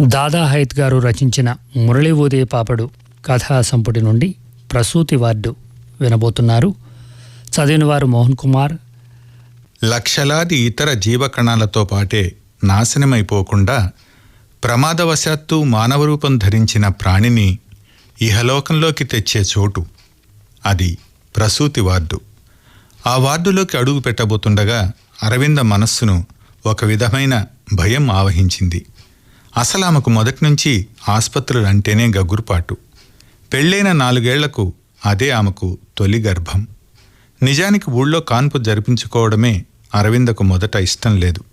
దాదా హైత్ గారు రచించిన మురళి ఊదే పాపడు కథా సంపుటి నుండి ప్రసూతి వార్డు వినబోతున్నారు. చదివినవారు మోహన్ కుమార్. లక్షలాది ఇతర జీవకణాలతో పాటే నాశనమైపోకుండా ప్రమాదవశాత్తు మానవ రూపం ధరించిన ప్రాణిని ఇహలోకంలోకి తెచ్చే చోటు అది ప్రసూతి వార్డు. ఆ వార్డులోకి అడుగు పెట్టబోతుండగా అరవింద మనస్సును ఒక విధమైన భయం ఆవహించింది. అసలు ఆమెకు మొదటి నుంచి ఆసుపత్రులు అంటేనే గగురుపాటు. పెళ్ళైన నాలుగేళ్ళకు అదే ఆమెకు తొలి గర్భం. నిజానికి ఊళ్ళో కాన్పు జరిపించుకోవడమే అరవిందకు మొదట ఇష్టం లేదు.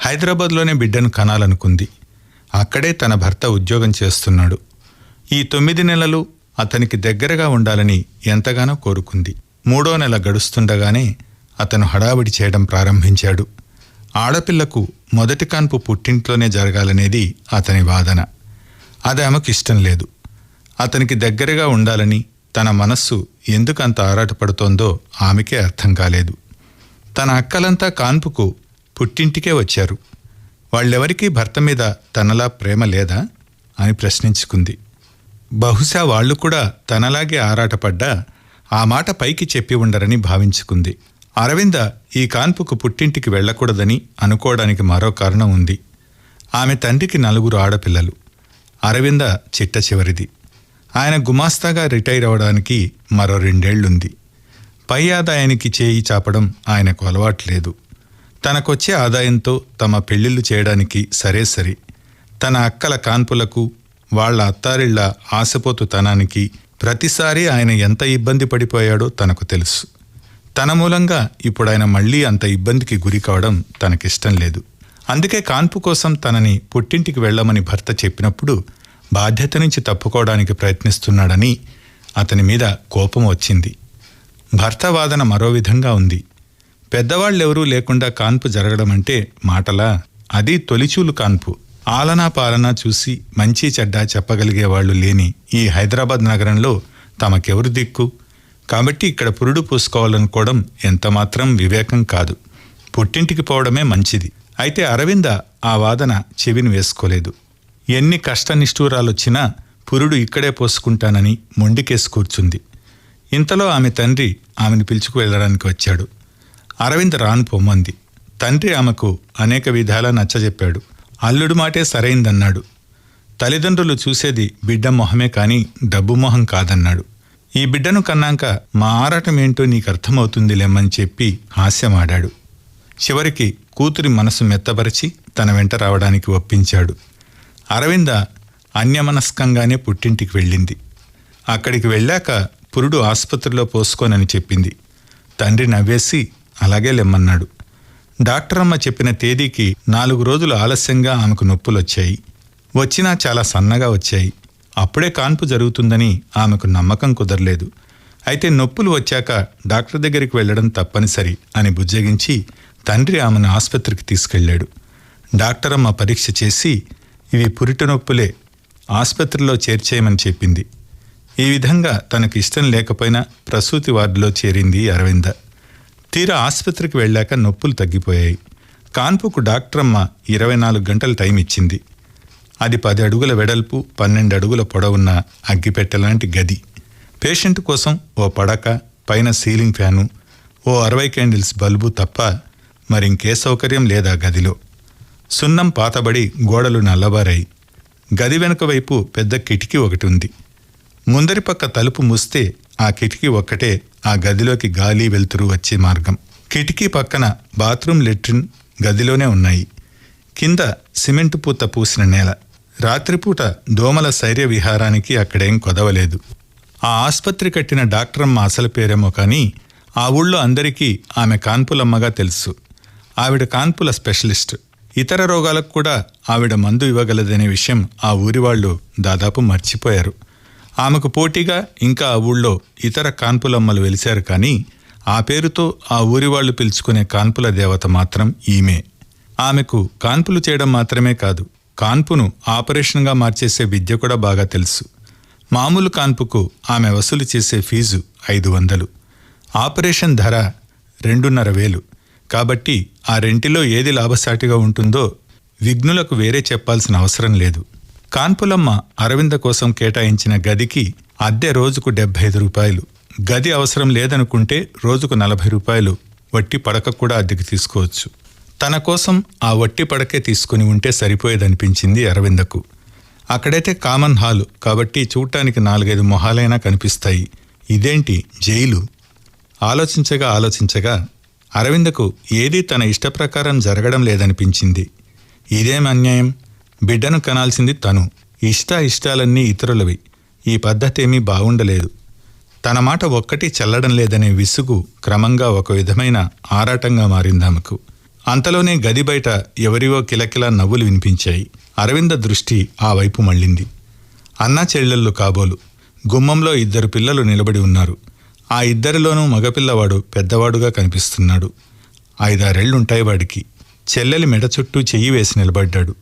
హైదరాబాద్లోనే బిడ్డను కనాలనుకుంది. అక్కడే తన భర్త ఉద్యోగం చేస్తున్నాడు. ఈ తొమ్మిది నెలలు అతనికి దగ్గరగా ఉండాలని ఎంతగానో కోరుకుంది. మూడో నెల గడుస్తుండగానే అతను హడావిడి చేయడం ప్రారంభించాడు. ఆడపిల్లకు మొదటి కాన్పు పుట్టింట్లోనే జరగాలనేది అతని వాదన. అది ఆమెకు ఇష్టం లేదు. అతనికి దగ్గరగా ఉండాలని తన మనస్సు ఎందుకు అంత ఆరాటపడుతోందో ఆమెకే అర్థం కాలేదు. తన అక్కలంతా కాన్పుకు పుట్టింటికే వచ్చారు. వాళ్ళెవరికీ భర్త మీద తనలా ప్రేమ లేదా? అని ప్రశ్నించుకుంది. బహుశా వాళ్ళు కూడా తనలాగే ఆరాటపడ్డా ఆ మాట పైకి చెప్పి ఉండరని భావించుకుంది. అరవింద ఈ కాన్పుకు పుట్టింటికి వెళ్ళకూడదని అనుకోవడానికి మరో కారణం ఉంది. ఆమె తండ్రికి నలుగురు ఆడపిల్లలు. అరవింద చిట్ట చివరిది. ఆయన గుమాస్తాగా రిటైర్ అవడానికి మరో రెండేళ్ళుంది. పై ఆదాయానికి చేయి చాపడం ఆయనకు అలవాట్లేదు. తనకొచ్చే ఆదాయంతో తమ పెళ్ళిళ్ళు చేయడానికి సరే సరి. తన అక్కల కాన్పులకు వాళ్ళ అత్తారిళ్ళ ఆశపోతుతనానికి ప్రతిసారి ఆయన ఎంత ఇబ్బంది పడిపోయాడో తనకు తెలుసు. తన మూలంగా ఇప్పుడు ఆయన మళ్ళీ అంత ఇబ్బందికి గురి కావడం తనకిష్టం లేదు. అందుకే కాన్పు కోసం తనని పుట్టింటికి వెళ్ళమని భర్త చెప్పినప్పుడు బాధ్యత నుంచి తప్పుకోవడానికి ప్రయత్నిస్తున్నాడని అతని మీద కోపం వచ్చింది. భర్త వాదన మరో విధంగా ఉంది. పెద్దవాళ్ళెవరూ లేకుండా కాన్పు జరగడం అంటే మాటలా? అది తొలిచూలు కాన్పు. ఆలనా పాలనా చూసి మంచి చెడ్డ చెప్పగలిగే వాళ్ళు లేని ఈ హైదరాబాద్ నగరంలో తమకెవరు దిక్కు? కాబట్టి ఇక్కడ పురుడు పూసుకోవాలనుకోవడం ఎంతమాత్రం వివేకం కాదు. పుట్టింటికి పోవడమే మంచిది. అయితే అరవింద ఆ వాదన చెవిని వేసుకోలేదు. ఎన్ని కష్టనిష్ఠూరాలొచ్చినా పురుడు ఇక్కడే పోసుకుంటానని మొండికేసి కూర్చుంది. ఇంతలో ఆమె తండ్రి ఆమెను పిలుచుకు వెళ్ళడానికి వచ్చాడు. అరవింద్ రాను పొమ్మంది. తండ్రి ఆమెకు అనేక విధాలా నచ్చజెప్పాడు. అల్లుడు మాటే సరైందన్నాడు. తల్లిదండ్రులు చూసేది బిడ్డ మొహమే కాని డబ్బు మొహం కాదన్నాడు. ఈ బిడ్డను కన్నాక మా ఆరాటం ఏంటో నీకు అర్థమవుతుంది లేమని చెప్పి హాస్యమాడాడు. చివరికి కూతురి మనసు మెత్తపరిచి తన వెంట రావడానికి ఒప్పించాడు. అరవింద అన్యమనస్కంగానే పుట్టింటికి వెళ్ళింది. అక్కడికి వెళ్ళాక పురుడు ఆసుపత్రిలో పోసుకోనని చెప్పింది. తండ్రి నవ్వేసి అలాగే లెమ్మన్నాడు. డాక్టర్ అమ్మ చెప్పిన తేదీకి నాలుగు రోజులు ఆలస్యంగా ఆమెకు నొప్పులొచ్చాయి. వచ్చినా చాలా సన్నగా వచ్చాయి. అప్పుడే కాన్పు జరుగుతుందని ఆమెకు నమ్మకం కుదరలేదు. అయితే నొప్పులు వచ్చాక డాక్టర్ దగ్గరికి వెళ్ళడం తప్పనిసరి అని బుజ్జగించి తండ్రి ఆమెను ఆసుపత్రికి తీసుకెళ్ళాడు. డాక్టర్ అమ్మ పరీక్ష చేసి ఇవి పురిట నొప్పులే ఆసుపత్రిలో చేర్చేయమని చెప్పింది. ఈ విధంగా తనకు ఇష్టం లేకపోయినా ప్రసూతి వార్డులో చేరింది అరవింద. తీరా ఆసుపత్రికి వెళ్ళాక నొప్పులు తగ్గిపోయాయి. కాన్పుకు డాక్టర్ అమ్మ ఇరవై నాలుగు గంటల టైం ఇచ్చింది. అది పది అడుగుల వెడల్పు పన్నెండు అడుగుల పొడవున్న అగ్గిపెట్టెలాంటి గది. పేషెంట్ కోసం ఓ పడక పైన సీలింగ్ ఫ్యాను ఓ అరవై క్యాండిల్స్ బల్బు తప్ప మరింకే సౌకర్యం లేదా గదిలో. సున్నం పాతబడి గోడలు నల్లబారాయి గది వెనుక వైపు పెద్ద కిటికీ ఒకటి ఉంది. ముందరి పక్క తలుపు మూస్తే ఆ కిటికీ ఒక్కటే ఆ గదిలోకి గాలి వెలుతురు వచ్చే మార్గం. కిటికీ పక్కన బాత్రూమ్ లెట్రిన్ గదిలోనే ఉన్నాయి. కింద సిమెంటు పూత పూసిన నేల. రాత్రిపూట దోమల శైర్య విహారానికి అక్కడేం కొదవలేదు. ఆ ఆస్పత్రి కట్టిన డాక్టరమ్మ అసలు పేరేమో కానీ ఆ ఊళ్ళో అందరికీ ఆమె కాన్పులమ్మగా తెలుసు. ఆవిడ కాన్పుల స్పెషలిస్ట్. ఇతర రోగాలకు కూడా ఆవిడ మందు ఇవ్వగలదనే విషయం ఆ ఊరి వాళ్ళు దాదాపు మర్చిపోయారు. ఆమెకు పోటీగా ఇంకా ఆ ఊళ్ళో ఇతర కాన్పులమ్మలు వెలిశారు కానీ ఆ పేరుతో ఆ ఊరి వాళ్ళు పిలుచుకునే కాన్పుల దేవత మాత్రం ఈమె. ఆమెకు కాన్పులు చేయడం మాత్రమే కాదు కాన్పును ఆపరేషన్గా మార్చేసే విద్య కూడా బాగా తెలుసు. మామూలు కాన్పుకు ఆమె వసూలు చేసే ఫీజు ఐదు వందలు. ఆపరేషన్ ధర రెండున్నర వేలు. కాబట్టి ఆ రెంటిలో ఏది లాభసాటిగా ఉంటుందో విఘ్నులకు వేరే చెప్పాల్సిన అవసరం లేదు. కాన్పులమ్మ అరవింద కోసం కేటాయించిన గదికి అద్దె రోజుకు డెబ్బై ఐదు రూపాయలు. గది అవసరం లేదనుకుంటే రోజుకు నలభై రూపాయలు. వట్టి పడక కూడా అద్దెకి తీసుకోవచ్చు. తన కోసం ఆ వట్టి పడకే తీసుకుని ఉంటే సరిపోయేదనిపించింది అరవిందకు. అక్కడైతే కామన్ హాలు కాబట్టి చూడటానికి నాలుగైదు మొహాలైనా కనిపిస్తాయి. ఇదేంటి జైలు? ఆలోచించగా ఆలోచించగా అరవిందకు ఏదీ తన ఇష్టప్రకారం జరగడం లేదనిపించింది. ఇదేం అన్యాయం? బిడ్డను కనాల్సింది తను. ఇష్ట ఇష్టాలన్నీ ఇతరులవి. ఈ పద్ధతి ఏమీ బాగుండలేదు. తన మాట ఒక్కటి చెల్లడం లేదనే విసుగు క్రమంగా ఒక విధమైన ఆరాటంగా మారిందామెకు అంతలోనే గది బయట ఎవరివో కిలకిలా నవ్వులు వినిపించాయి. అరవింద దృష్టి ఆ వైపు మళ్ళింది. అన్నా చెల్లెళ్ళు కాబోలు. గుమ్మంలో ఇద్దరు పిల్లలు నిలబడి ఉన్నారు. ఆ ఇద్దరిలోనూ మగపిల్లవాడు పెద్దవాడుగా కనిపిస్తున్నాడు. ఐదారేళ్ళుంటాయి వాడికి. చెల్లెలి మెడ చుట్టూ చెయ్యి వేసి నిలబడ్డాడు.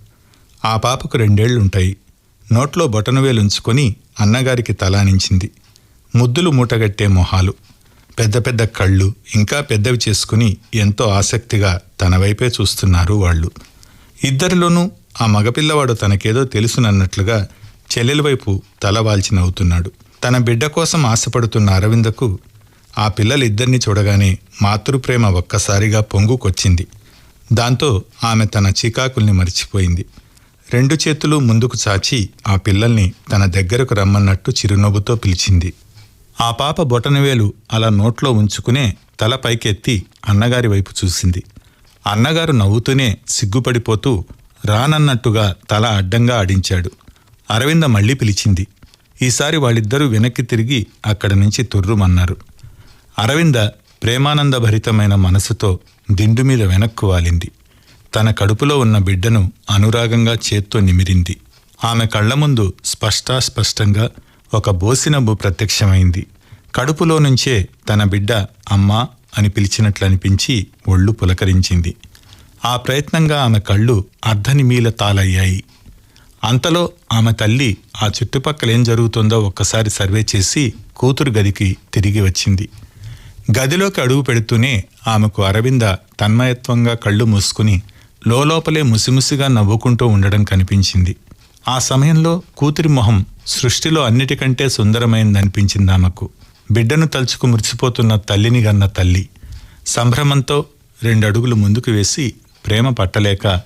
ఆ పాపకు రెండేళ్ళుంటాయి. నోట్లో బొటనవేలుంచుకొని అన్నగారికి తలానించింది. ముద్దులు మూటగట్టే మొహాలు. పెద్ద పెద్ద కళ్ళు ఇంకా పెద్దవి చేసుకుని ఎంతో ఆసక్తిగా తన వైపే చూస్తున్నారు వాళ్ళు. ఇద్దరిలోనూ ఆ మగపిల్లవాడు తనకేదో తెలుసునన్నట్లుగా చెల్లెల వైపు తల వాల్చి నవ్వుతున్నాడు తన బిడ్డ కోసం ఆశపడుతున్న అరవిందకు ఆ పిల్లలిద్దరిని చూడగానే మాతృప్రేమ ఒక్కసారిగా పొంగుకొచ్చింది. దాంతో ఆమె తన చికాకుల్ని మరిచిపోయింది. రెండు చేతులు ముందుకు చాచి ఆ పిల్లల్ని తన దగ్గరకు రమ్మన్నట్టు చిరునవ్వుతో పిలిచింది. ఆ పాప బొటనవేలు అలా నోట్లో ఉంచుకునే తల పైకెత్తి అన్నగారి వైపు చూసింది. అన్నగారు నవ్వుతూనే సిగ్గుపడిపోతూ రానన్నట్టుగా తల అడ్డంగా ఆడించాడు. అరవింద మళ్ళీ పిలిచింది. ఈసారి వాళ్ళిద్దరూ వెనక్కి తిరిగి అక్కడి నుంచి తుర్రుమన్నారు. అరవింద ప్రేమానందభరితమైన మనసుతో దిండు మీద వెనక్కు వాలింది. తన కడుపులో ఉన్న బిడ్డను అనురాగంగా చేత్తో నిమిరింది. ఆమె కళ్ళ ముందు స్పష్టాస్పష్టంగా ఒక బోసినబ్బు ప్రత్యక్షమైంది. కడుపులో నుంచే తన బిడ్డ అమ్మా అని పిలిచినట్లు అనిపించి ఒళ్ళు పులకరించింది. ఆ ప్రయత్నంగా ఆమె కళ్ళు అర్ధనిమీల తాలయ్యాయి అంతలో ఆమె తల్లి ఆ చుట్టుపక్కల ఏం జరుగుతుందో ఒక్కసారి సర్వే చేసి కూతురు గదికి తిరిగి వచ్చింది. గదిలోకి అడుగు పెడుతూనే ఆమెకు అరవింద తన్మయత్వంగా కళ్ళు మూసుకుని లోపలే ముసిముసిగా నవ్వుకుంటూ ఉండడం కనిపించింది. ఆ సమయంలో కూతురి మొహం సృష్టిలో అన్నిటికంటే సుందరమైంది అనిపించింది ఆమెకు. బిడ్డను తలుచుకు మురిసిపోతున్న తల్లిని గన్న తల్లి. సంభ్రమంతో రెండు అడుగులు ముందుకు వేసి ప్రేమ పట్టలేక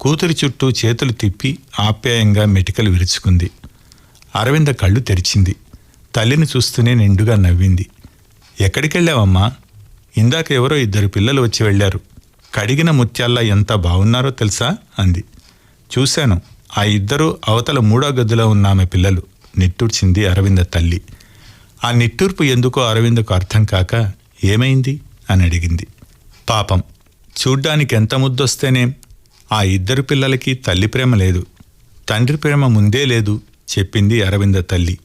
కూతురి చుట్టూ చేతులు తిప్పి ఆప్యాయంగా మెటికలు విరుచుకుంది. అరవింద కళ్ళు తెరిచింది. తల్లిని చూస్తూనే నిండుగా నవ్వింది. ఎక్కడికెళ్ళావమ్మా? ఇందాక ఎవరో ఇద్దరు పిల్లలు వచ్చి వెళ్ళారు. కడిగిన ముత్యాల్లా ఎంత బాగున్నారో తెలుసా? అంది. చూశాను. ఆ ఇద్దరు అవతల మూడో గదిలో ఉన్న ఆమె పిల్లలు నిట్టూర్చింది అరవింద తల్లి. ఆ నిట్టూర్పు ఎందుకో అరవిందకు అర్థం కాక ఏమైంది? అని అడిగింది. పాపం చూడ్డానికి ఎంత ముద్దొస్తేనేం ఆ ఇద్దరు పిల్లలకి తల్లి ప్రేమ లేదు. తండ్రి ప్రేమ ముందే లేదు చెప్పింది అరవింద తల్లి.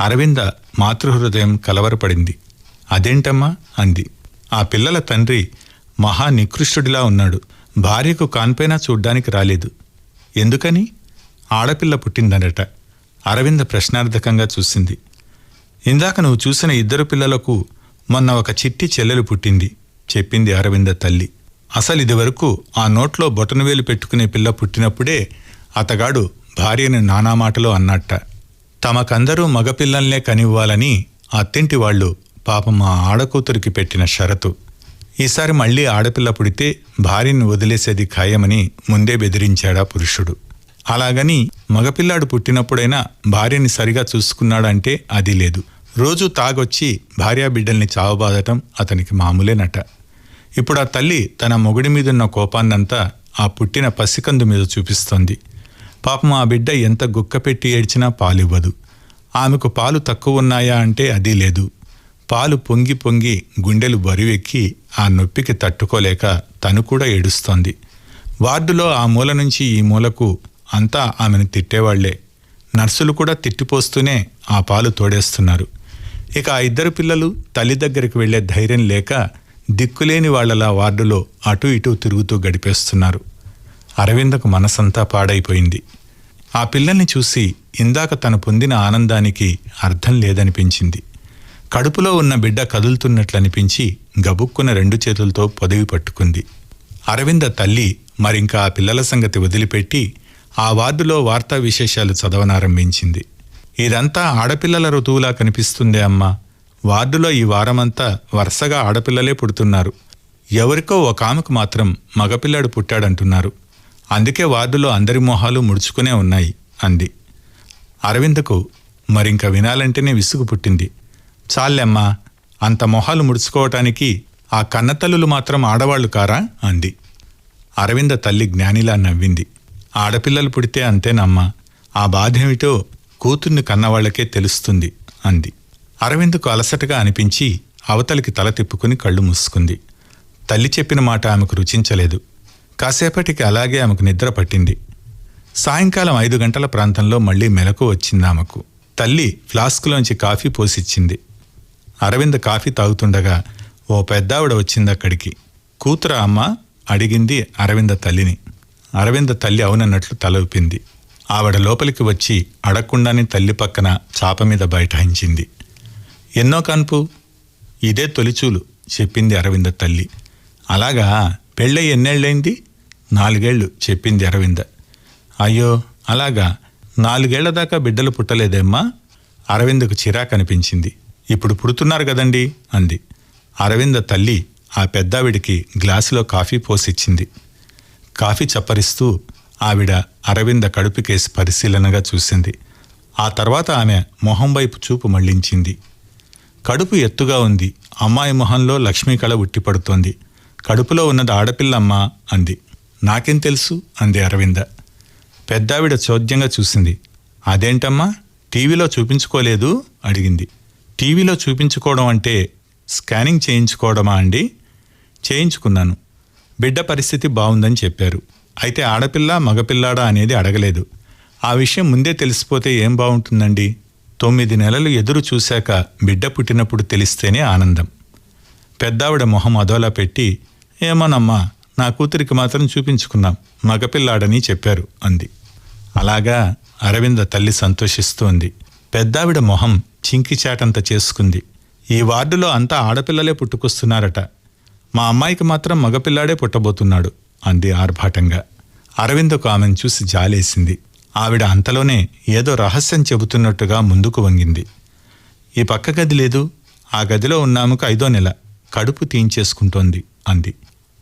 అరవింద మాతృహృదయం కలవరపడింది. అదేంటమ్మా? అంది. ఆ పిల్లల తండ్రి మహా నికృష్టుడిలా ఉన్నాడు. భార్యకు కాన్పైనా చూడ్డానికి రాలేదు. ఎందుకని? ఆడపిల్ల పుట్టిందనట. అరవింద ప్రశ్నార్థకంగా చూసింది. ఇందాక నువ్వు చూసిన ఇద్దరు పిల్లలకు మొన్న ఒక చిట్టి చెల్లెలు పుట్టింది చెప్పింది అరవింద తల్లి. అసలు ఇదివరకు ఆ నోట్లో బొటనవేలు పెట్టుకునే పిల్ల పుట్టినప్పుడే అతగాడు భార్యని నానా మాటలో అన్నట్ట. తమకందరూ మగపిల్లల్నే కనివ్వాలని అత్తింటి వాళ్ళు పాపం ఆ ఆడకూతురికి పెట్టిన షరతు. ఈసారి మళ్ళీ ఆడపిల్ల పుడితే భార్యని వదిలేసేది ఖాయమని ముందే బెదిరించాడా పురుషుడు. అలాగని మగపిల్లాడు పుట్టినప్పుడైనా భార్యని సరిగా చూసుకున్నాడంటే అది లేదు. రోజు తాగొచ్చి భార్యా బిడ్డల్ని చావబాదటం అతనికి మామూలేనట ఇప్పుడు ఆ తల్లి తన మొగుడి మీదున్న కోపాన్నంతా ఆ పుట్టిన పసికందు మీద చూపిస్తోంది. పాపం ఆ బిడ్డ ఎంత గుక్కపెట్టి ఏడ్చినా పాలివ్వదు. ఆమెకు పాలు తక్కువ ఉన్నాయా అంటే అది లేదు. పాలు పొంగి పొంగి గుండెలు బరువెక్కి ఆ నొప్పికి తట్టుకోలేక తను కూడా ఏడుస్తోంది. వార్డులో ఆ మూల నుంచి ఈ మూలకు అంతా ఆమెను తిట్టేవాళ్ళే. నర్సులు కూడా తిట్టిపోస్తూనే ఆ పాలు తోడేస్తున్నారు. ఇక ఆ ఇద్దరు పిల్లలు తల్లి దగ్గరికి వెళ్ళే ధైర్యం లేక దిక్కులేని వాళ్ళలా వార్డులో అటూ ఇటూ తిరుగుతూ గడిపేస్తున్నారు. అరవిందకు మనసంతా పాడైపోయింది. ఆ పిల్లల్ని చూసి ఇందాక తను పొందిన ఆనందానికి అర్థం లేదనిపించింది. కడుపులో ఉన్న బిడ్డ కదులుతున్నట్లనిపించి గబుక్కున రెండు చేతులతో పొదివి పట్టుకుంది. అరవింద తల్లి మరింకా ఆ పిల్లల సంగతి వదిలిపెట్టి ఆ వార్డులో వార్తా విశేషాలు చదవనారంభించింది. ఇదంతా ఆడపిల్లల ఋతువులా కనిపిస్తుందే అమ్మా. వార్డులో ఈ వారమంతా వరుసగా ఆడపిల్లలే పుడుతున్నారు. ఎవరికో ఒక ఆమెకు మాత్రం మగపిల్లాడు పుట్టాడంటున్నారు. అందుకే వార్డులో అందరి మొహాలు ముడుచుకునే ఉన్నాయి అంది. అరవిందకు మరింక వినాలంటేనే విసుగు పుట్టింది. చాలెమ్మా అంత మొహాలు ముడుచుకోవటానికి ఆ కన్నతల్లులు మాత్రం ఆడవాళ్ళు కారా అంది. అరవింద తల్లి జ్ఞానిలా నవ్వింది. ఆడపిల్లలు పుడితే అంతేనమ్మా ఆ బాధేమిటో కూతుర్ని కన్నవాళ్ళకే తెలుస్తుంది అంది. అరవింద్కు అలసటగా అనిపించి అవతలికి తల తిప్పుకుని కళ్ళు మూసుకుంది. తల్లి చెప్పిన మాట ఆమెకు రుచించలేదు. కాసేపటికి అలాగే ఆమెకు నిద్ర పట్టింది. సాయంకాలం ఐదు గంటల ప్రాంతంలో మళ్ళీ మెలకు వచ్చింది ఆమెకు. తల్లి ఫ్లాస్కులోంచి కాఫీ పోసిచ్చింది. అరవింద్ కాఫీ తాగుతుండగా ఓ పెద్దావిడ వచ్చింది అక్కడికి. కూతురు అమ్మ అడిగింది అరవింద తల్లిని. అరవింద తల్లి అవునన్నట్లు తల ఊపింది. ఆవిడ లోపలికి వచ్చి అడగకుండానే తల్లి పక్కన చాప మీద బైఠాయించింది. ఎన్నో కన్పు? ఇదే తొలిచూలు చెప్పింది అరవింద తల్లి. అలాగా పెళ్ళై ఎన్నేళ్ళైంది? నాలుగేళ్ళు చెప్పింది అరవింద. అయ్యో అలాగా నాలుగేళ్ళ దాకా బిడ్డలు పుట్టలేదేమ్మా? అరవిందకు చిరా కనిపించింది ఇప్పుడు పుడుతున్నారు కదండి అంది. అరవింద తల్లి ఆ పెద్దావిడికి గ్లాసులో కాఫీ పోసిచ్చింది. కాఫీ చప్పరిస్తూ ఆవిడ అరవింద కడుపుకేసి పరిశీలనగా చూసింది. ఆ తర్వాత ఆమె మొహం వైపు చూపు మళ్ళించింది కడుపు ఎత్తుగా ఉంది. అమ్మాయి మొహంలో లక్ష్మీ కళ ఉట్టిపడుతోంది. కడుపులో ఉన్నది ఆడపిల్లమ్మ అంది. నాకేం తెలుసు అంది అరవింద. పెద్దావిడ చోద్యంగా చూసింది. అదేంటమ్మా టీవీలో చూపించుకోలేదు అడిగింది. టీవీలో చూపించుకోవడం అంటే స్కానింగ్ చేయించుకోవడమా అండి? చేయించుకున్నాను. బిడ్డ పరిస్థితి బాగుందని చెప్పారు. అయితే ఆడపిల్ల మగపిల్లాడా అనేది అడగలేదు. ఆ విషయం ముందే తెలిసిపోతే ఏం బాగుంటుందండి? తొమ్మిది నెలలు ఎదురు చూశాక బిడ్డ పుట్టినప్పుడు తెలిస్తేనే ఆనందం. పెద్దావిడ మొహం అదోలా పెట్టి ఏమోనమ్మా నా కూతురికి మాత్రం చూపించుకున్నాం. మగపిల్లాడని చెప్పారు అంది. అలాగా అరవింద తల్లి సంతోషిస్తోంది. పెద్దావిడ మొహం చింకిచాటంత చేసుకుంది. ఈ వార్డులో అంతా ఆడపిల్లలే పుట్టుకొస్తున్నారట. మా అమ్మాయికి మాత్రం మగపిల్లాడే పుట్టబోతున్నాడు అంది ఆర్భాటంగా. అరవిందకు ఆమెను చూసి జాలేసింది. ఆవిడ అంతలోనే ఏదో రహస్యం చెబుతున్నట్టుగా ముందుకు వంగింది. ఈ పక్క గది లేదు. ఆ గదిలో ఉన్నాముకు ఐదో నెల. కడుపు తీయించేసుకుంటోంది అంది.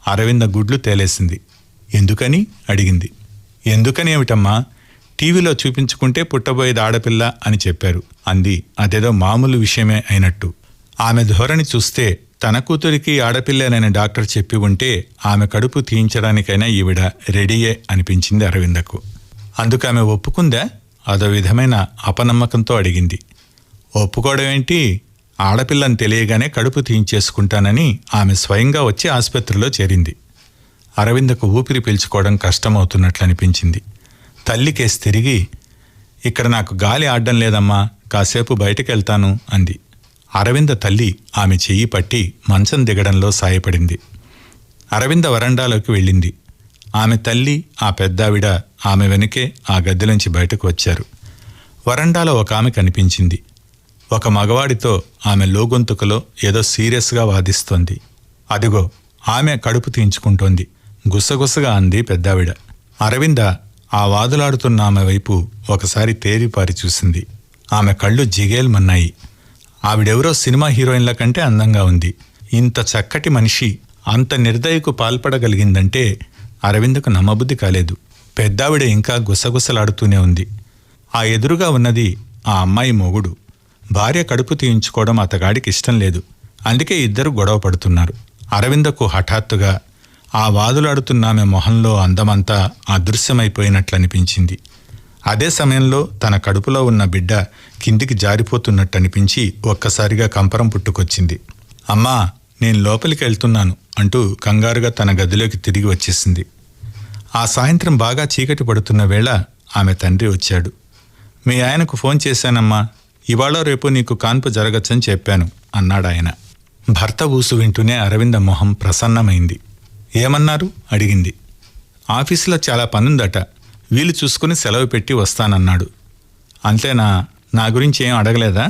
అరవింద గుడ్లు తేలేసింది. ఎందుకని? అడిగింది. ఎందుకని ఏమిటమ్మా? టీవీలో చూపించుకుంటే పుట్టబోయేది ఆడపిల్ల అని చెప్పారు. అంది అదేదో మామూలు విషయమే అయినట్టు. ఆమె ధోరణి చూస్తే తన కూతురికి ఆడపిల్లనని డాక్టర్ చెప్పి ఉంటే ఆమె కడుపు తీయించడానికైనా ఈవిడ రెడీయే అనిపించింది అరవిందకు. అందుకు ఆమె ఒప్పుకుందా? అదో విధమైన అపనమ్మకంతో అడిగింది. ఒప్పుకోవడం ఏంటి? ఆడపిల్లని తెలియగానే కడుపు తీయించేసుకుంటానని ఆమె స్వయంగా వచ్చి ఆసుపత్రిలో చేరింది. అరవిందకు ఊపిరి పీల్చుకోవడం కష్టమవుతున్నట్లు అనిపించింది తల్లికేసి తిరిగి ఇక్కడ నాకు గాలి ఆడడం లేదమ్మా కాసేపు బయటకెళ్తాను అంది. అరవింద తల్లి ఆమె చెయ్యి పట్టి మంచం దిగడంలో సాయపడింది. అరవింద వరండాలోకి వెళ్ళింది. ఆమె తల్లి ఆ పెద్దావిడ ఆమె వెనుకే ఆ గదిలోంచి బయటకు వచ్చారు. వరండాలో ఒక ఆమె కనిపించింది. ఒక మగవాడితో ఆమె లోగొంతుకలో ఏదో సీరియస్గా వాదిస్తోంది. అదిగో ఆమె కడుపు తీయించుకుంటోంది గుసగుసగా అంది పెద్దావిడ. అరవింద ఆ వాదులాడుతున్న ఆమె వైపు ఒకసారి తేరిపారి చూసింది. ఆమె కళ్ళు జిగేల్మన్నాయి. ఆవిడెవరో సినిమా హీరోయిన్ల కంటే అందంగా ఉంది. ఇంత చక్కటి మనిషి అంత నిర్దయకు పాల్పడగలిగిందంటే అరవిందకు నమ్మబుద్ధి కాలేదు. పెద్దావిడ ఇంకా గుసగుసలాడుతూనే ఉంది. ఆ ఎదురుగా ఉన్నది ఆ అమ్మాయి మొగుడు. భార్య కడుపు తీయించుకోవడం అతగాడికి ఇష్టం లేదు. అందుకే ఇద్దరు గొడవ పడుతున్నారు. అరవిందకు హఠాత్తుగా ఆ వాదులాడుతున్న ఆమె మొహంలో అందమంతా అదృశ్యమైపోయినట్లనిపించింది అదే సమయంలో తన కడుపులో ఉన్న బిడ్డ కిందికి జారిపోతున్నట్టు అనిపించి ఒక్కసారిగా కంపరం పుట్టుకొచ్చింది. అమ్మా నేను లోపలికి వెళ్తున్నాను అంటూ కంగారుగా తన గదిలోకి తిరిగి వచ్చేసింది. ఆ సాయంత్రం బాగా చీకటి పడుతున్న వేళ ఆమె తండ్రి వచ్చాడు. మీ ఆయనకు ఫోన్ చేశానమ్మా. ఇవాళ రేపు నీకు కాన్పు జరగచ్చని చెప్పాను అన్నాడాయన. భర్త ఊసు వింటూనే అరవింద మొహం ప్రసన్నమైంది. ఏమన్నారు? అడిగింది. ఆఫీసులో చాలా పనుందట. వీలు చూసుకుని సెలవు పెట్టి వస్తానన్నాడు. అంతేనా? నా గురించి ఏం అడగలేదా?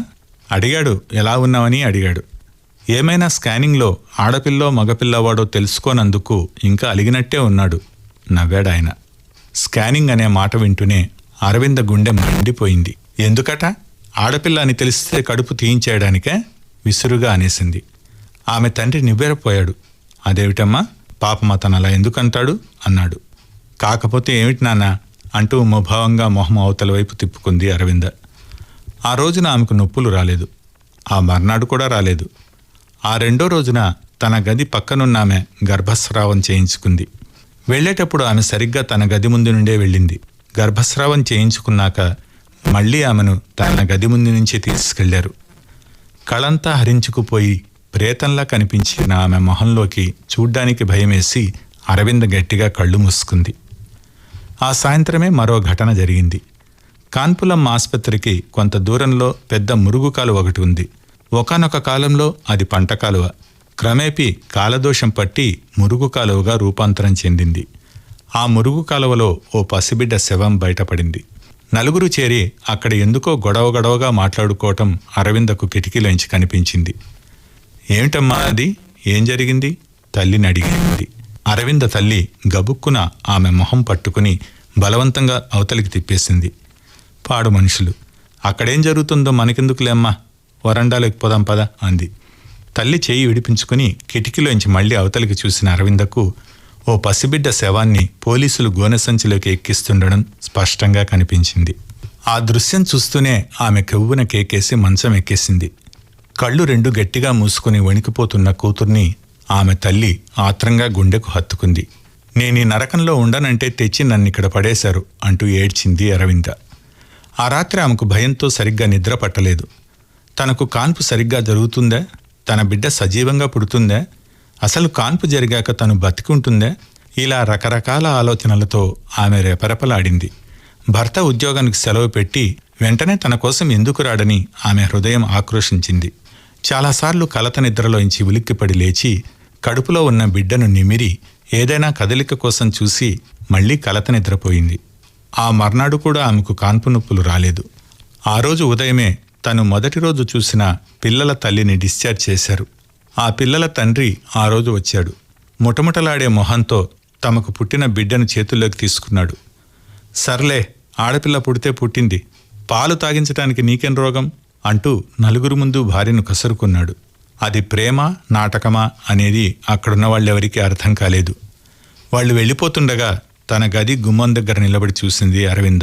అడిగాడు. ఎలా ఉన్నావని అడిగాడు. ఏమైనా స్కానింగ్లో ఆడపిల్లో మగపిల్లవాడో తెలుసుకోనందుకు ఇంకా అలిగినట్టే ఉన్నాడు. నవ్వాడాయన. స్కానింగ్ అనే మాట వింటూనే అరవింద గుండె మండిపోయింది. ఎందుకట? ఆడపిల్ల అని తెలిస్తే కడుపు తీయించేయడానికే విసురుగా అనేసింది. ఆమె తండ్రి నివ్వెరపోయాడు. అదేమిటమ్మా? పాపం అతను అలా ఎందుకంటాడు? అన్నాడు. కాకపోతే ఏమిటి నాన్న? అంటూ ముభావంగా మొహం అవతల వైపు తిప్పుకుంది అరవింద. ఆ రోజున ఆమెకు నొప్పులు రాలేదు. ఆ మర్నాడు కూడా రాలేదు. ఆ రెండో రోజున తన గది పక్కనున్న ఆమె గర్భస్రావం చేయించుకుంది. వెళ్ళేటప్పుడు ఆమె సరిగ్గా తన గది ముందు నుండే వెళ్ళింది. గర్భస్రావం చేయించుకున్నాక మళ్ళీ ఆమెను తన గది ముందు నుంచి తీసుకెళ్ళారు. కళంతా హరించుకుపోయి ప్రేతంలా కనిపించిన ఆమె మొహంలోకి చూడ్డానికి భయమేసి అరవింద గట్టిగా కళ్ళు మూసుకుంది. ఆ సాయంత్రమే మరో ఘటన జరిగింది. కాన్పులమ్మ ఆసుపత్రికి కొంత దూరంలో పెద్ద మురుగు కాలువ ఒకటి ఉంది. ఒకానొక కాలంలో అది పంట కాలువ. క్రమేపీ కాలదోషం పట్టి మురుగు కాలువగా రూపాంతరం చెందింది. ఆ మురుగు కాలువలో ఓ పసిబిడ్డ శవం బయటపడింది. నలుగురు చేరి అక్కడ ఎందుకో గొడవ గొడవగా మాట్లాడుకోవటం అరవిందకు కిటికీలోంచి కనిపించింది. ఏమిటమ్మా అది? ఏం జరిగింది? తల్లిని అడిగింది. అరవింద తల్లి గబుక్కున ఆమె మొహం పట్టుకుని బలవంతంగా అవతలికి తిప్పేసింది. పాడు మనుషులు. అక్కడేం జరుగుతుందో మనకెందుకులేమ్మా వరండాలోకి పోదాం పద అంది. తల్లి చేయి విడిపించుకుని కిటికీలోంచి మళ్ళీ అవతలికి చూసిన అరవిందకు ఓ పసిబిడ్డ శవాన్ని పోలీసులు గోనె సంచిలోకి ఎక్కిస్తుండడం స్పష్టంగా కనిపించింది. ఆ దృశ్యం చూస్తూనే ఆమె కెవ్వున కేకేసి మంచం ఎక్కేసింది. కళ్ళు రెండు గట్టిగా మూసుకుని వణికిపోతున్న కూతుర్ని ఆమె తల్లి ఆత్రంగా గుండెకు హత్తుకుంది. నేను నరకంలో ఉండనంటే తెచ్చి నన్నిక్కడ పడేశారు అంటూ ఏడ్చింది అరవింద. ఆ రాత్రి ఆమెకు భయంతో సరిగ్గా నిద్ర పట్టలేదు. తనకు కాన్పు సరిగ్గా జరుగుతుందా? తన బిడ్డ సజీవంగా పుడుతుందా? అసలు కాన్పు జరిగాక తను బతికుంటుందా? ఇలా రకరకాల ఆలోచనలతో ఆమె రెపరెపలాడింది. భర్త ఉద్యోగానికి సెలవు పెట్టి వెంటనే తన కోసం ఎందుకు రాడని ఆమె హృదయం ఆక్రోషించింది చాలాసార్లు కలత నిద్రలోంచి ఉలిక్కిపడి లేచి కడుపులో ఉన్న బిడ్డను నిమిరి ఏదైనా కదలిక కోసం చూసి మళ్ళీ కలత నిద్రపోయింది. ఆ మర్నాడు కూడా ఆమెకు కాన్పు నొప్పులు రాలేదు. ఆ రోజు ఉదయమే తను మొదటి రోజు చూసిన పిల్లల తల్లిని డిశ్చార్జ్ చేశారు. ఆ పిల్లల తండ్రి ఆ రోజు వచ్చాడు. ముటముటలాడే మొహంతో తమకు పుట్టిన బిడ్డను చేతుల్లోకి తీసుకున్నాడు. సర్లే ఆడపిల్ల పుడితే పుట్టింది. పాలు తాగించటానికి నీకేం రోగం? అంటూ నలుగురు ముందు భార్యను కసురుకున్నాడు. అది ప్రేమ నాటకమా అనేది అక్కడున్న వాళ్ళెవరికీ అర్థం కాలేదు. వాళ్ళు వెళ్ళిపోతుండగా తన గది గుమ్మం దగ్గర నిలబడి చూసింది అరవింద.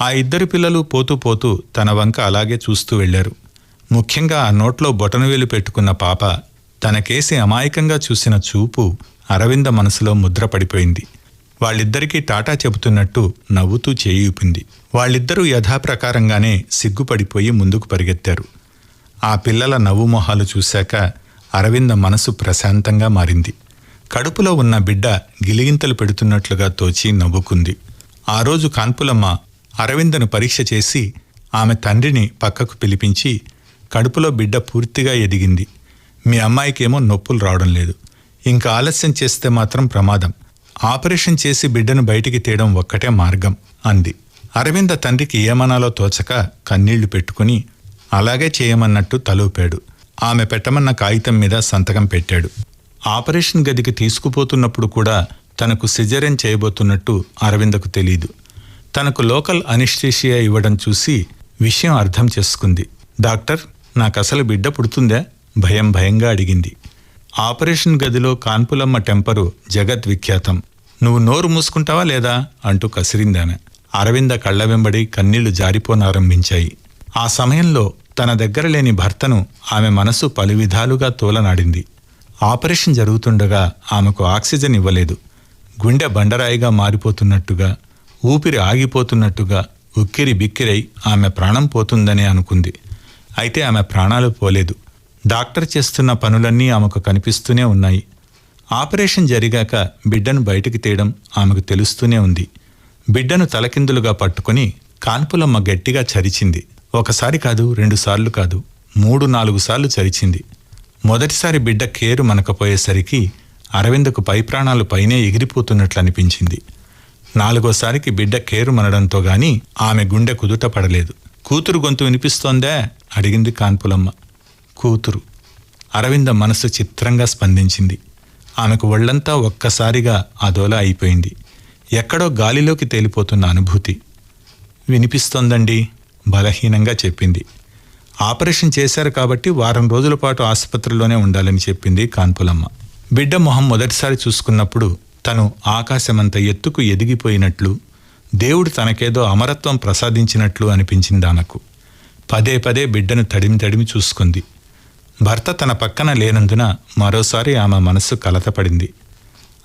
ఆ ఇద్దరు పిల్లలు పోతూ పోతూ తన వంక అలాగే చూస్తూ వెళ్ళారు. ముఖ్యంగా ఆ నోట్లో బొటనవేలు పెట్టుకున్న పాప తనకేసి అమాయకంగా చూసిన చూపు అరవింద మనసులో ముద్రపడిపోయింది వాళ్ళిద్దరికీ టాటా చెబుతున్నట్టు నవ్వుతూ చేయూపింది వాళ్ళిద్దరూ యథాప్రకారంగానే సిగ్గుపడిపోయి ముందుకు పరిగెత్తారు. ఆ పిల్లల నవ్వు మొహాలు చూశాక అరవింద మనసు ప్రశాంతంగా మారింది. కడుపులో ఉన్న బిడ్డ గిలిగింతలు పెడుతున్నట్లుగా తోచి నవ్వుకుంది. ఆ రోజు కాన్పులమ్మ అరవిందను పరీక్ష చేసి ఆమె తండ్రిని పక్కకు పిలిపించి కడుపులో బిడ్డ పూర్తిగా ఎదిగింది. మీ అమ్మాయికేమో నొప్పులు రావడం లేదు. ఇంకా ఆలస్యం చేస్తే మాత్రం ప్రమాదం. ఆపరేషన్ చేసి బిడ్డను బయటికి తీయడం ఒక్కటే మార్గం అంది. అరవింద తండ్రికి ఏమనాలో తోచక కన్నీళ్ళు పెట్టుకుని అలాగే చేయమన్నట్టు తలూపాడు. ఆమె పెట్టమన్న కాగితం మీద సంతకం పెట్టాడు. ఆపరేషన్ గదికి తీసుకుపోతున్నప్పుడు కూడా తనకు సిజరేన్ చేయబోతున్నట్టు అరవిందకు తెలీదు. తనకు లోకల్ అనిస్టేషియా ఇవ్వడం చూసి విషయం అర్థం చేసుకుంది. డాక్టర్ నాకు అసలు బిడ్డ పుడుతుందా? భయం భయంగా అడిగింది. ఆపరేషన్ గదిలో కాన్పులమ్మ టెంపరు జగత్ విఖ్యాతం. నువ్వు నోరు మూసుకుంటావా లేదా? అంటూ కసిరిందామె. అరవింద కళ్ళ వెంబడి కన్నీళ్ళు జారిపోనారంభించాయి. ఆ సమయంలో తన దగ్గర లేని భర్తను ఆమె మనసు పలు విధాలుగా తోలనాడింది. ఆపరేషన్ జరుగుతుండగా ఆమెకు ఆక్సిజన్ ఇవ్వలేదు. గుండె బండరాయిగా మారిపోతున్నట్టుగా ఊపిరి ఆగిపోతున్నట్టుగా ఉక్కిరి బిక్కిరై ఆమె ప్రాణం పోతుందని అనుకుంది. అయితే ఆమె ప్రాణాలు పోలేదు. డాక్టర్ చేస్తున్న పనులన్నీ ఆమెకు కనిపిస్తూనే ఉన్నాయి. ఆపరేషన్ జరిగాక బిడ్డను బయటికి తీయడం ఆమెకు తెలుస్తూనే ఉంది. బిడ్డను తలకిందులుగా పట్టుకొని కాన్పులమ్మ గట్టిగా చరిచింది. ఒకసారి కాదు రెండుసార్లు కాదు మూడు నాలుగు సార్లు చరిచింది. మొదటిసారి బిడ్డ కేరు మనకపోయేసరికి అరవిందకు పై ప్రాణాలు పైనే ఎగిరిపోతున్నట్లు అనిపించింది. నాలుగోసారికి బిడ్డ కేరు మనడంతో గాని ఆమె గుండె కుదుట పడలేదు. కూతురు గొంతు వినిపిస్తోందే? అడిగింది కాన్పులమ్మ. కూతురు. అరవింద మనసు చిత్రంగా స్పందించింది. ఆమెకు ఒళ్ళంతా ఒక్కసారిగా అదోలా అయిపోయింది. ఎక్కడో గాలిలోకి తేలిపోతున్న అనుభూతి. వినిపిస్తోందండి బలహీనంగా చెప్పింది. ఆపరేషన్ చేశారు కాబట్టి వారం రోజుల పాటు ఆసుపత్రిలోనే ఉండాలని చెప్పింది కాన్పులమ్మ. బిడ్డ మొహం మొదటిసారి చూసుకున్నప్పుడు తను ఆకాశమంత ఎత్తుకు ఎదిగిపోయినట్లు దేవుడు తనకేదో అమరత్వం ప్రసాదించినట్లు అనిపించింది ఆమెకు. పదే పదే బిడ్డను తడిమి తడిమి చూసుకుంది. భర్త తన పక్కన లేనందున మరోసారి ఆమె మనస్సు కలతపడింది.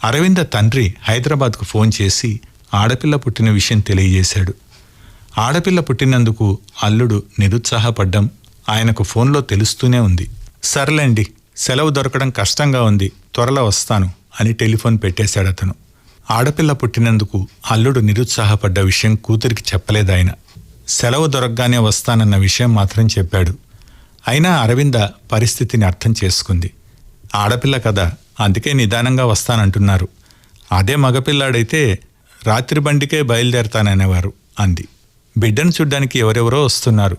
అరవింద తండ్రి హైదరాబాద్కు ఫోన్ చేసి ఆడపిల్ల పుట్టిన విషయం తెలియజేశాడు. ఆడపిల్ల పుట్టినందుకు అల్లుడు నిరుత్సాహపడ్డం ఆయనకు ఫోన్లో తెలుస్తూనే ఉంది. సర్లేండి సెలవు దొరకడం కష్టంగా ఉంది త్వరలో వస్తాను అని టెలిఫోన్ పెట్టేశాడు అతను. ఆడపిల్ల పుట్టినందుకు అల్లుడు నిరుత్సాహపడ్డ విషయం కూతురికి చెప్పలేదాయన సెలవు దొరకగానే వస్తానన్న విషయం మాత్రం చెప్పాడు. అయినా అరవింద పరిస్థితిని అర్థం చేసుకుంది. ఆడపిల్ల కదా అందుకే నిదానంగా వస్తానంటున్నారు. అదే మగపిల్లాడైతే రాత్రి బండికే బయలుదేరతాననేవారు అంది. బిడ్డను చూడ్డానికి ఎవరెవరో వస్తున్నారు.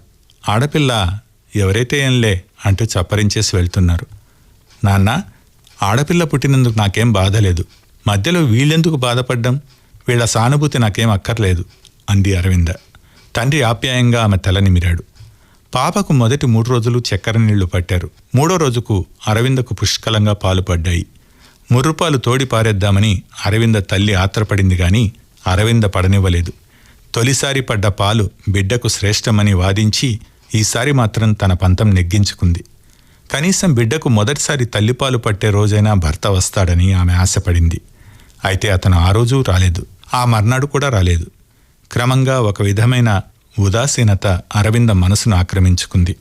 ఆడపిల్ల ఎవరైతే ఏంలే అంటూ చప్పరించేసి వెళ్తున్నారు. నాన్న ఆడపిల్ల పుట్టినందుకు నాకేం బాధ లేదు. మధ్యలో వీళ్ళెందుకు బాధపడ్డం? వీళ్ళ సానుభూతి నాకేం అక్కర్లేదు అంది అరవింద. తండ్రి ఆప్యాయంగా ఆమె తల నిమిరాడు. పాపకు మొదటి మూడు రోజులు చక్కెర నీళ్ళు పట్టారు. మూడో రోజుకు అరవిందకు పుష్కలంగా పాలు పడ్డాయి. ముర్రుపాలు తోడి పారేద్దామని అరవింద తల్లి ఆత్రపడింది గాని అరవింద పడనివ్వలేదు. తొలిసారి పడ్డ పాలు బిడ్డకు శ్రేష్టమని వాదించి ఈసారి మాత్రం తన పంతం నెగ్గించుకుంది. కనీసం బిడ్డకు మొదటిసారి తల్లిపాలు పట్టే రోజైనా భర్త వస్తాడని ఆమె ఆశపడింది. అయితే అతను ఆ రోజు రాలేదు. ఆ మర్నాడు కూడా రాలేదు. క్రమంగా ఒక విధమైన ఉదాసీనత అరవింద మనసును ఆక్రమించుకుంది.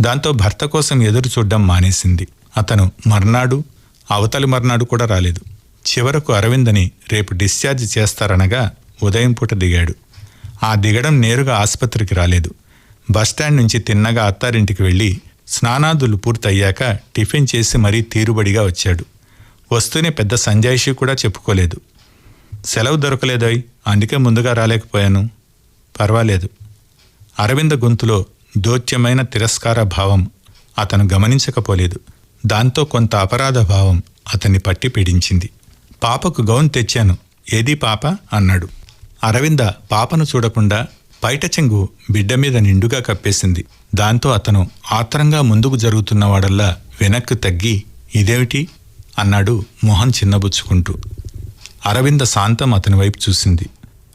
దాంతో భర్త కోసం ఎదురు చూడ్డం మానేసింది. అతను మర్నాడు అవతలి మర్నాడు కూడా రాలేదు. చివరకు అరవిందని రేపు డిశ్చార్జ్ చేస్తారనగా ఉదయం పూట దిగాడు. ఆ దిగడం నేరుగా ఆసుపత్రికి రాలేదు. బస్టాండ్ నుంచి తిన్నగా అత్తారింటికి వెళ్ళి స్నానాదులు పూర్తయ్యాక టిఫిన్ చేసి మరీ తీరుబడిగా వచ్చాడు. వస్తూనే పెద్ద సంజాయిషి కూడా చెప్పుకోలేదు. సెలవు దొరకలేదోయ్ అందుకే ముందుగా రాలేకపోయాను. పర్వాలేదు. అరవింద గొంతులో దోత్యమైన తిరస్కార భావం అతను గమనించకపోలేదు. దాంతో కొంత అపరాధ భావం అతన్ని పట్టి పీడించింది. పాపకు గౌన్ తెచ్చాను. ఏది పాప? అన్నాడు. అరవింద పాపను చూడకుండా బయట చెంగు బిడ్డ మీద నిండుగా కప్పేసింది. దాంతో అతను ఆత్రంగా ముందుకు జరుగుతున్నవాడల్లా వెనక్కు తగ్గి ఇదేమిటి? అన్నాడు మొహం చిన్నబుచ్చుకుంటూ. అరవింద శాంతం అతని వైపు చూసింది.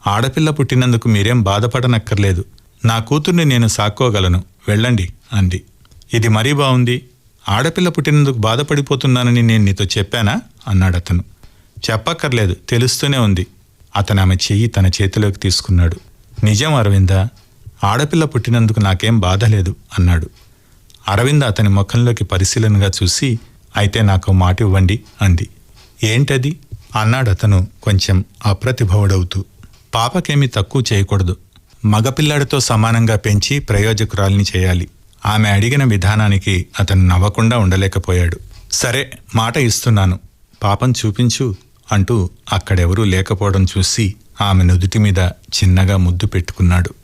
ఆడపిల్ల పుట్టినందుకు మీరేం బాధపడనక్కర్లేదు. నా కూతుర్ని నేను సాక్కోగలను. వెళ్ళండి అంది. ఇది మరీ బాగుంది ఆడపిల్ల పుట్టినందుకు బాధపడిపోతున్నానని నేను నీతో చెప్పానా? అన్నాడతను చెప్పక్కర్లేదు తెలుస్తూనే ఉంది. అతను ఆమె చెయ్యి తన చేతిలోకి తీసుకున్నాడు. నిజం అరవింద? ఆడపిల్ల పుట్టినందుకు నాకేం బాధ లేదు అన్నాడు. అరవింద అతని ముఖంలోకి పరిశీలనగా చూసి అయితే నాకు మాట ఇవ్వండి అంది. ఏంటది? అన్నాడు అతను కొంచెం అప్రతిభవుడవుతూ పాపకేమీ తక్కువ చేయకూడదు. మగపిల్లాడితో సమానంగా పెంచి ప్రయోజకురాల్ని చేయాలి. ఆమె అడిగిన విధానానికి అతను నవ్వకుండా ఉండలేకపోయాడు. సరే మాట ఇస్తున్నాను. పాపం చూపించు అంటూ అక్కడెవరూ లేకపోవడం చూసి ఆమె నుదుటి మీద చిన్నగా ముద్దు పెట్టుకున్నాడు.